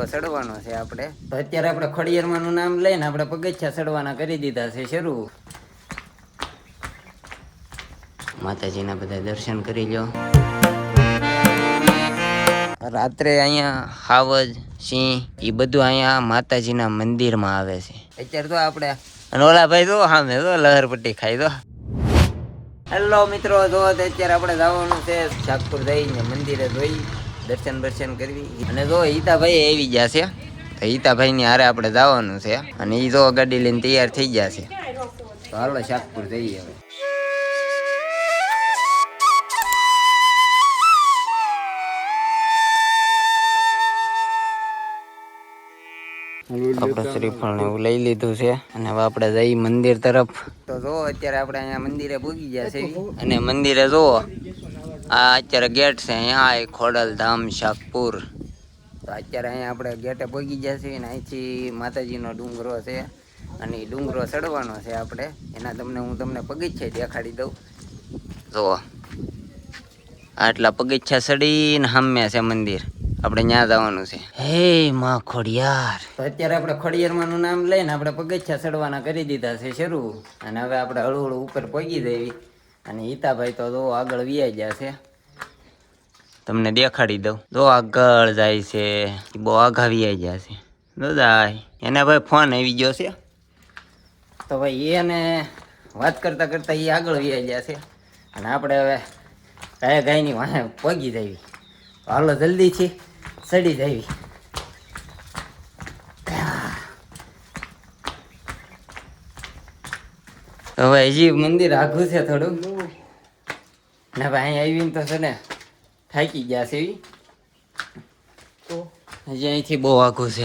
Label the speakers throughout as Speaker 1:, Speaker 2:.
Speaker 1: ડુંગરો ચડવાનો છે આપણે. તો અત્યારે આપણે ખડિયારમાંનું નામ લઈને આપણે પગથિયા ચડવાના કરી દીધા છે શરૂ. માતાજીના બધા દર્શન કરી લો રાત્રે અહીંયા હાવજ સિંહ એ બધું અહીંયા માતાજીના મંદિરમાં આવે છે. અત્યારે તો આપણે અને ઓલા ભાઈ તો સામે તો લહરપટ્ટી ખાઈ દો હેલો મિત્રો જો અત્યારે આપણે જવાનું છે જાગપુર જઈને મંદિરે જોઈ. દર્શન દર્શન કરવી. અને જો હિતાભાઈ આવી ગયા છે, તો હિતાભાઈ ની હારે આપણે જવાનું છે. અને એ જો ગાડી લઈને તૈયાર થઈ ગયા છે. તો હાલો શાકપુર જઈએ હવે. આપણે શ્રીફળ ને એવું લઈ લીધું છે. અને હવે આપણે જઈ મંદિર તરફ. તો જો અત્યારે આપણે અહીંયા મંદિરે પૂગી ગયા છે અને મંદિરે જો આ અત્યારે ગેટ છે, અહીંયા એ ખોડલ, ધામ, શાકપુર. તો અત્યારે અહીંયા આપણે ગેટે પહોંચી છીએ અને અહીંથી માતાજીનો ડુંગરો છે અને એ ડુંગરો ચડવાનો છે આપણે. એના તમને હું તમને પગીચ્છે દેખાડી દઉં. જુઓ. આટલા પગીચ્છા ચડીને સામે છે મંદિર. આપણે ત્યાં જવાનું છે. હે માં ખોડિયાર. તો અત્યારે આપણે ખોડિયારમાંનું નામ લઈને આપણે પગથિયા ચડવાના કરી દીધા છે શરૂ. અને હવે આપણે હળુ હળુ ઉપર પગી દેવી અને હિતાભાઈ તો આગળ વ્યાઈ ગયા છે. તમને દેખાડી દઉં. તો આગળ જાય છે. બહુ આઘા આવી ગયા છે. દાદા એને ભાઈ ફોન આવી ગયો છે. તો ભાઈ એને વાત કરતા કરતા એ આગળ વિયાઈ ગયા છે. અને આપણે હવે ગાય ગાયની વાહે પગી જવી. હાલો જલ્દી છે. ચડી જવી. હવે હજી મંદિર આઘું છે થોડું. ને ભાઈ અહીં આવીને તો છે ને થાકી ગયા છે. હજી અહીંથી બહુ આઘું છે.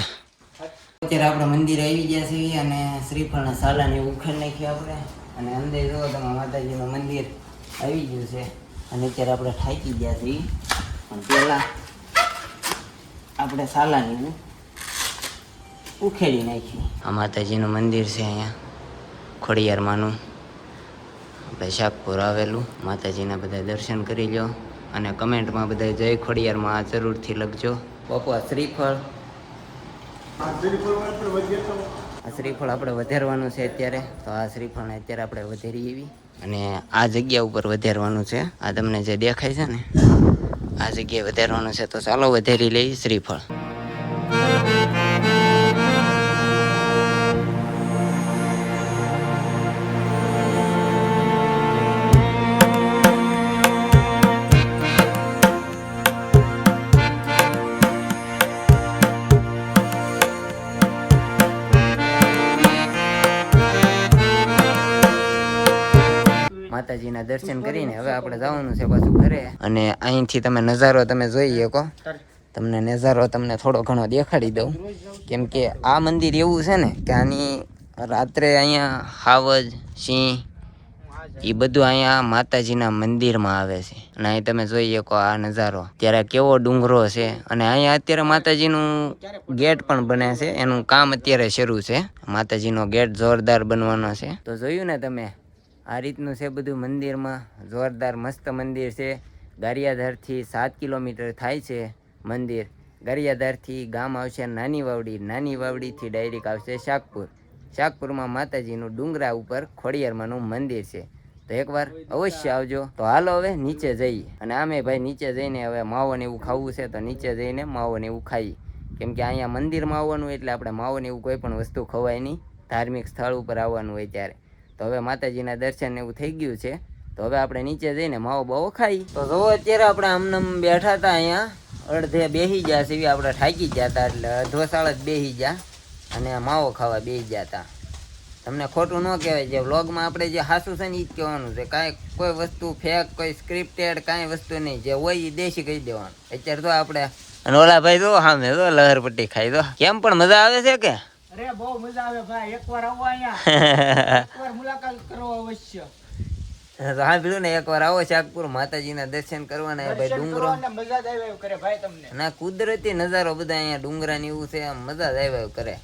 Speaker 1: અત્યારે આપણે મંદિર આવી ગયા છીએ અને શ્રીફળના સાલાને ઉખેડ નાખ્યું આપણે. અને અંદર જો તમે માતાજીનું મંદિર આવી ગયું છે. અને અત્યારે આપણે થાકી ગયા છીએ પણ પહેલાં આપણે સાલાની ઉખેડી નાખ્યું. આ માતાજીનું મંદિર છે અહીંયા ખોડિયારમાંનું. આપણે શાકપુર આવેલું. માતાજીના બધા દર્શન કરી લો અને કમેન્ટમાં બધા જય ખોડિયારમાં આ જરૂરથી લખજો. પપ્પા શ્રીફળ? આ શ્રીફળ આપણે વધારવાનું છે અત્યારે. તો આ શ્રીફળને અત્યારે આપણે વધારી એવી. અને આ જગ્યા ઉપર વધારવાનું છે. આ તમને જે દેખાય છે ને આ જગ્યાએ વધારવાનું છે તો ચાલો વધારી લઈએ શ્રીફળ. માતાજીના દર્શન કરીને હવે આપણે જવાનું છે. પાછું ઘરે. અને અહીંથી તમે નજારો તમે જોઈ શકો. તમને નજારો તમને થોડો ઘણો દેખાડી દઉં. કેમ કે આ મંદિર એવું છે ને કે આની રાત્રે અહીંયા હાવજ સિંહ એ બધું અહીંયા માતાજીના મંદિરમાં આવે છે. અને અહીં તમે જોઈ શકો આ નજારો. ત્યારે કેવો ડુંગરો છે અને અહીંયા અત્યારે માતાજીનું ગેટ પણ બને છે. એનું કામ અત્યારે શરૂ છે. માતાજીનો ગેટ જોરદાર બનવાનો છે. તો જોયું ને તમે? આ રીતનું છે બધું મંદિરમાં. જોરદાર મસ્ત મંદિર છે. ગારિયાધારથી સાત કિલોમીટર થાય છે મંદિર. ગારિયાધારથી ગામ આવશે નાની વાવડી. નાની વાવડીથી ડાયરેક્ટ આવશે શાકપુર. શાકપુરમાં માતાજીનું ડુંગરા ઉપર ખોડિયારમાંનું મંદિર છે. તો એકવાર અવશ્ય આવજો. તો હાલો હવે નીચે જઈએ. અને આમે ભાઈ નીચે જઈને હવે માવો ને એવું ખાવું છે તો નીચે જઈને માવો ને એવું ખાઈએ કેમ કે અહીંયા મંદિરમાં આવવાનું એટલે આપણે માવો ને એવું કોઈ પણ વસ્તુ ખવાય નહીં. ધાર્મિક સ્થળ ઉપર આવવાનું હોય ત્યારે. તો હવે માતાજીના દર્શન એવું થઈ ગયું છે. તો હવે આપણે નીચે જઈને માવો બાવો ખાઈ. તો જો અત્યારે આપણે આમનામ બેઠા હતા અહીંયા, અડધે બેસી ગયા સીવી આપણે થાકી ગયા હતા, એટલે અધોસાળ જ બેસી ગયા અને માવો ખાવા બેસી ગયા હતા. તમને ખોટું ન કહેવાય, જે વ્લોગમાં આપણે જે હાસું છે ને એ જ કહેવાનું છે. કાંઈ કોઈ વસ્તુ ફેક કોઈ સ્ક્રિપ્ટેડ કાંઈ વસ્તુ નહીં. જે હોય એ દેશી કહી દેવાનું. અત્યારે તો આપણે અને ઓલા ભાઈ તો સામે તો લહરપટ્ટી ખાઈ દો કેમ, પણ મજા આવે છે કે?
Speaker 2: અરે બહુ મજા આવે ભાઈ. એકવાર આવો અહીંયા. એકવાર મુલાકાત કરો અવશ્ય.
Speaker 1: તો હા પેલું ને એકવાર આવો શાકપુર માતાજીના દર્શન કરવાના ભાઈ ડુંગરો.
Speaker 2: મજા જ આવે કરે ભાઈ તમને.
Speaker 1: ના કુદરતી નજારો બધા અહીંયા ડુંગરા ને એવું છે આમ મજા જ આવ્યા કરે.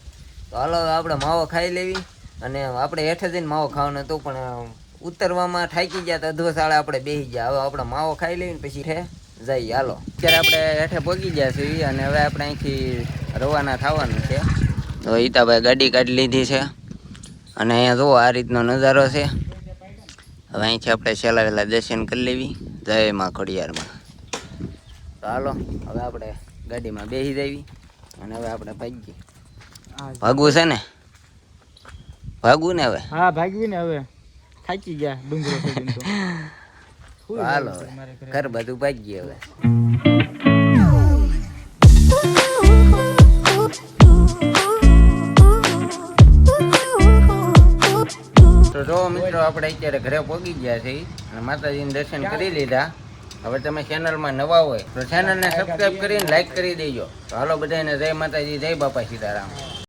Speaker 1: તો હાલો આપણે માવો ખાઈ લેવી અને આપણે હેઠે જઈને માવો ખાવાનો હતો પણ ઉતરવામાં થાકી ગયા તો અધો સાળે આપણે બેસી ગયા. હવે આપણે માવો ખાઈ લેવી ને પછી હે જઈએ. હાલો અત્યારે આપણે હેઠે પહોંચી ગયા છીએ અને હવે આપણે અહીંથી રવાના થવાનું છે. તો ઈતાભાઈ ગાડી કાઢી લીધી છે. અને અહીંયા જુઓ આ રીતનો નજારો છે. હવે અહીંથી આપણે છેલ્લા વહેલા દર્શન કરી લેવી. જય માં ખોડિયારમાં. તો હાલો હવે આપણે ગાડીમાં બેસી દેવી અને હવે આપણે ભાગીએ. ભાગવું છે ને? ભાગવું ને હવે?
Speaker 2: હા ભાગવી ને હવે. થાકી ગયા ડુંગરો
Speaker 1: હાલો
Speaker 2: ઘર
Speaker 1: બધું ભાગીએ હવે. આપણે અત્યારે ઘરે પહોંચી ગયા છે અને માતાજીને દર્શન કરી લીધા. હવે તમે ચેનલમાં નવા હોય તો ચેનલને સબસ્ક્રાઈબ કરીને લાઈક કરી દેજો. તો હાલો બધાને જય માતાજી જય બાપા સીતારામ.